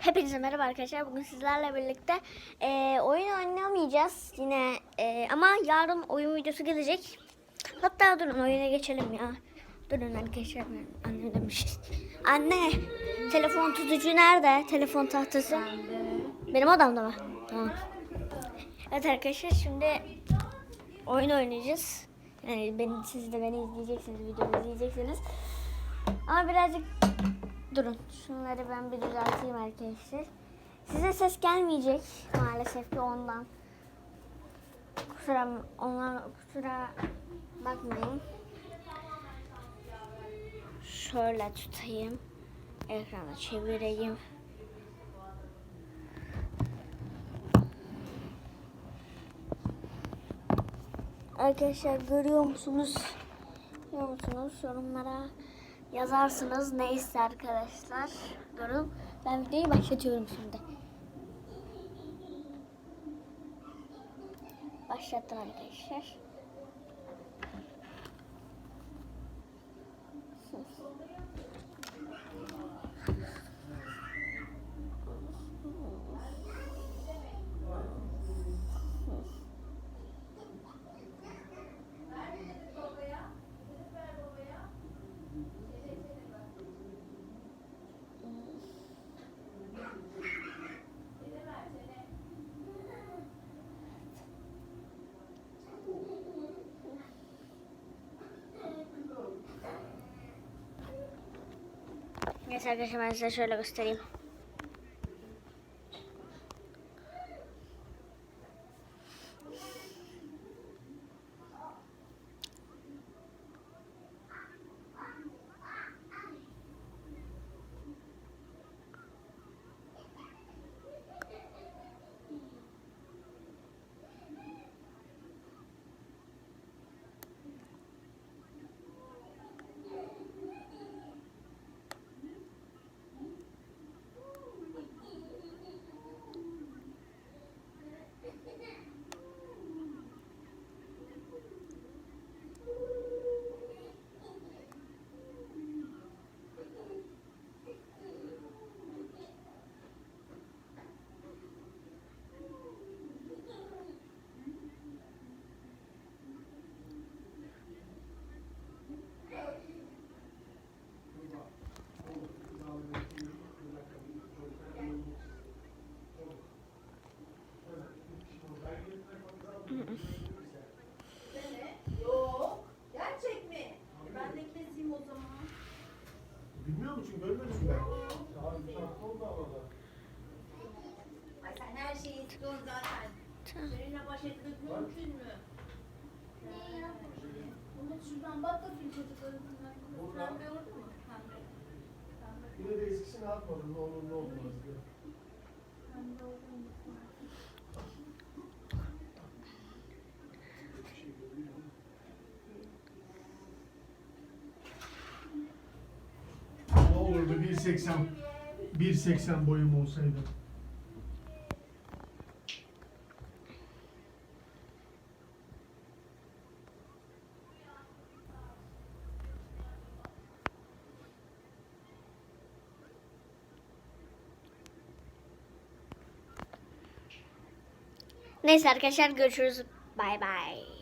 Hepinize merhaba arkadaşlar. Bugün sizlerle birlikte eee, oyun oynamayacağız yine eee, ama yarın oyun videosu gelecek. Hatta durun oyuna geçelim ya. Durun arkadaşlar ben anne demiş. Anne telefon tutucu nerede? Telefon tahtası. Benim odamda mı? Tamam. Evet arkadaşlar şimdi oyun oynayacağız. Yani beni, siz de beni izleyeceksiniz, videomu izleyeceksiniz. Ama birazcık durun. Şunları ben bir düzelteyim arkadaşlar. Size ses gelmeyecek maalesef ki ondan. Kusura, ona, kusura bakmayın. Şöyle tutayım. Ekrana çevireyim. Arkadaşlar görüyor musunuz? Görüyor musunuz? Yorumlara yazarsınız. Neyse arkadaşlar. Durun. Ben videoyu başlatıyorum şimdi. Başlattım arkadaşlar. Neyse arkadaşlar ben size şöyle göstereyim. Yok. Bilmiyor musun? Görmedim ben. Daha bir şarkı oldu havada. Ay sen her şeyi istiyorsun zaten. Seninle baş etmek mümkün mü? Umut şuradan bak bakayım çocukların. Pembe oldu mu? Pembe. Yine de eskisini atmadın. Ne olur ne olmaz diye. Pembe oldu mu? Bir şey görüyor musun? Ne olurdu 1.80 1.80 boyum olsaydı. Neyse arkadaşlar görüşürüz. Bay bay.